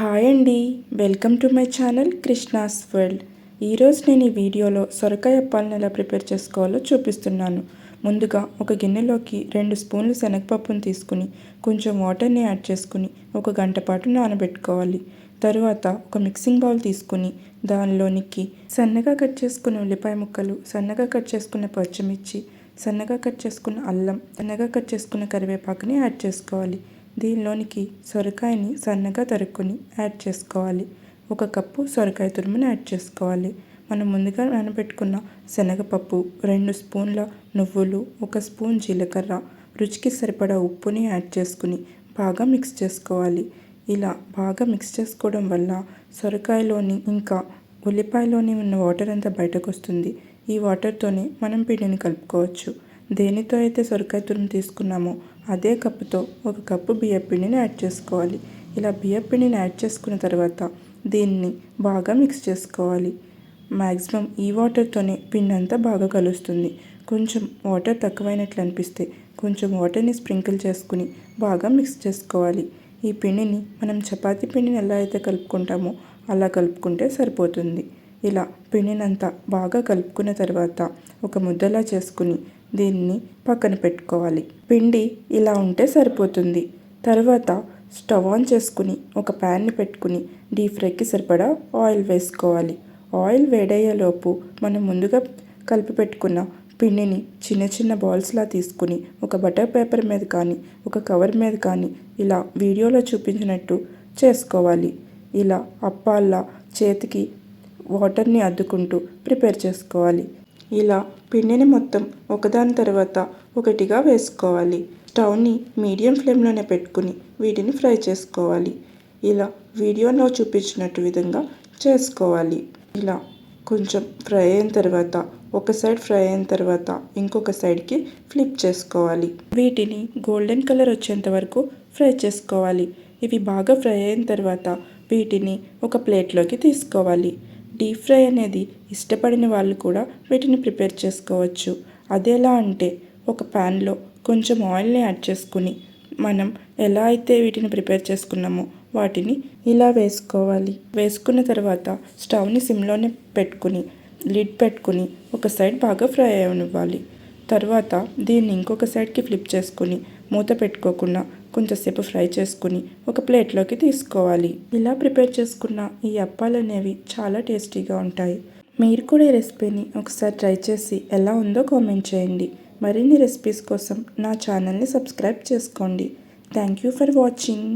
Hi అండి. Welcome to my channel Krishna's world. ఈరోజు నేను ఈ వీడియోలో సొరకాయ అప్పాలను ఎలా ప్రిపేర్ చేసుకోవాలో చూపిస్తున్నాను. ముందుగా ఒక గిన్నెలోకి రెండు స్పూన్లు శనగపప్పును తీసుకుని కొంచెం వాటర్ని యాడ్ చేసుకుని ఒక గంట పాటు నానబెట్టుకోవాలి. తరువాత ఒక మిక్సింగ్ బౌల్ తీసుకుని దానిలోనికి సన్నగా కట్ చేసుకున్న ఉల్లిపాయ ముక్కలు సన్నగా కట్ చేసుకున్న పచ్చిమిర్చి సన్నగా కట్ చేసుకున్న అల్లం సన్నగా కట్ చేసుకున్న కరివేపాకుని యాడ్ చేసుకోవాలి. దీనిలోనికి సొరకాయని సన్నగా తరుక్కొని యాడ్ చేసుకోవాలి. ఒక కప్పు సొరకాయ తురుముని యాడ్ చేసుకోవాలి. మనం ముందుగా నానబెట్టుకున్న శనగపప్పు రెండు స్పూన్ల నువ్వులు ఒక స్పూన్ జీలకర్ర రుచికి సరిపడా ఉప్పుని యాడ్ చేసుకుని బాగా మిక్స్ చేసుకోవాలి. ఇలా బాగా మిక్స్ చేసుకోవడం వల్ల సొరకాయలోని ఇంకా ఉల్లిపాయలోని ఉన్న వాటర్ అంతా బయటకు వస్తుంది. ఈ వాటర్తోనే మనం పిండిని కలుపుకోవచ్చు. దేనితో అయితే సొరకాయ తురుము తీసుకున్నామో అదే కప్పుతో ఒక కప్పు బియ్యపిండిని యాడ్ చేసుకోవాలి. ఇలా బియ్యం పిండిని యాడ్ చేసుకున్న తర్వాత దీన్ని బాగా మిక్స్ చేసుకోవాలి. మ్యాక్సిమం ఈ వాటర్తోనే పిండి అంతా బాగా కలుస్తుంది. కొంచెం వాటర్ తక్కువైనట్లు అనిపిస్తే కొంచెం వాటర్ని స్ప్రింకిల్ చేసుకుని బాగా మిక్స్ చేసుకోవాలి. ఈ పిండిని మనం చపాతీ పిండిని ఎలా అయితే కలుపుకుంటామో అలా కలుపుకుంటే సరిపోతుంది. ఇలా పిండినంతా బాగా కలుపుకున్న తర్వాత ఒక ముద్దలా చేసుకుని దీన్ని పక్కన పెట్టుకోవాలి. పిండి ఇలా ఉంటే సరిపోతుంది. తర్వాత స్టవ్ ఆన్ చేసుకుని ఒక ప్యాన్ని పెట్టుకుని డీప్ ఫ్రైకి సరిపడా ఆయిల్ వేసుకోవాలి. ఆయిల్ వేడయ్యేలోపు మనం ముందుగా కలిపి పెట్టుకున్న పిండిని చిన్న చిన్న బాల్స్లా తీసుకుని ఒక బటర్ పేపర్ మీద కానీ ఒక కవర్ మీద కానీ ఇలా వీడియోలో చూపించినట్టు చేసుకోవాలి. ఇలా అప్పాల్లా చేతికి వాటర్ని అద్దుకుంటూ ప్రిపేర్ చేసుకోవాలి. ఇలా పిండిని మొత్తం ఒకదాని తర్వాత ఒకటిగా వేసుకోవాలి. స్టవ్ని మీడియం ఫ్లేమ్లోనే పెట్టుకుని వీటిని ఫ్రై చేసుకోవాలి. ఇలా వీడియోలో చూపించినట్టు విధంగా చేసుకోవాలి. ఇలా కొంచెం ఫ్రై అయిన తర్వాత ఒక సైడ్ ఫ్రై అయిన తర్వాత ఇంకొక సైడ్కి ఫ్లిప్ చేసుకోవాలి. వీటిని గోల్డెన్ కలర్ వచ్చేంత వరకు ఫ్రై చేసుకోవాలి. ఇవి బాగా ఫ్రై అయిన తర్వాత వీటిని ఒక ప్లేట్లోకి తీసుకోవాలి. డీప్ ఫ్రై అనేది ఇష్టపడిన వాళ్ళు కూడా వీటిని ప్రిపేర్ చేసుకోవచ్చు. అదెలా అంటే ఒక ప్యాన్లో కొంచెం ఆయిల్ని యాడ్ చేసుకుని మనం ఎలా అయితే వీటిని ప్రిపేర్ చేసుకున్నామో వాటిని ఇలా వేసుకోవాలి. వేసుకున్న తర్వాత స్టవ్ని సిమ్లోనే పెట్టుకుని లిడ్ పెట్టుకుని ఒక సైడ్ బాగా ఫ్రై అవ్వనివ్వాలి. తర్వాత దీన్ని ఇంకొక సైడ్కి ఫ్లిప్ చేసుకుని మూత పెట్టుకోకుండా కొంచెంసేపు ఫ్రై చేసుకుని ఒక ప్లేట్లోకి తీసుకోవాలి. ఇలా ప్రిపేర్ చేసుకున్న ఈ అప్పాలు అనేవి చాలా టేస్టీగా ఉంటాయి. మీరు కూడా ఈ రెసిపీని ఒకసారి ట్రై చేసి ఎలా ఉందో కామెంట్ చేయండి. మరిన్ని రెసిపీస్ కోసం నా ఛానల్ని సబ్స్క్రైబ్ చేసుకోండి. Thank you for watching.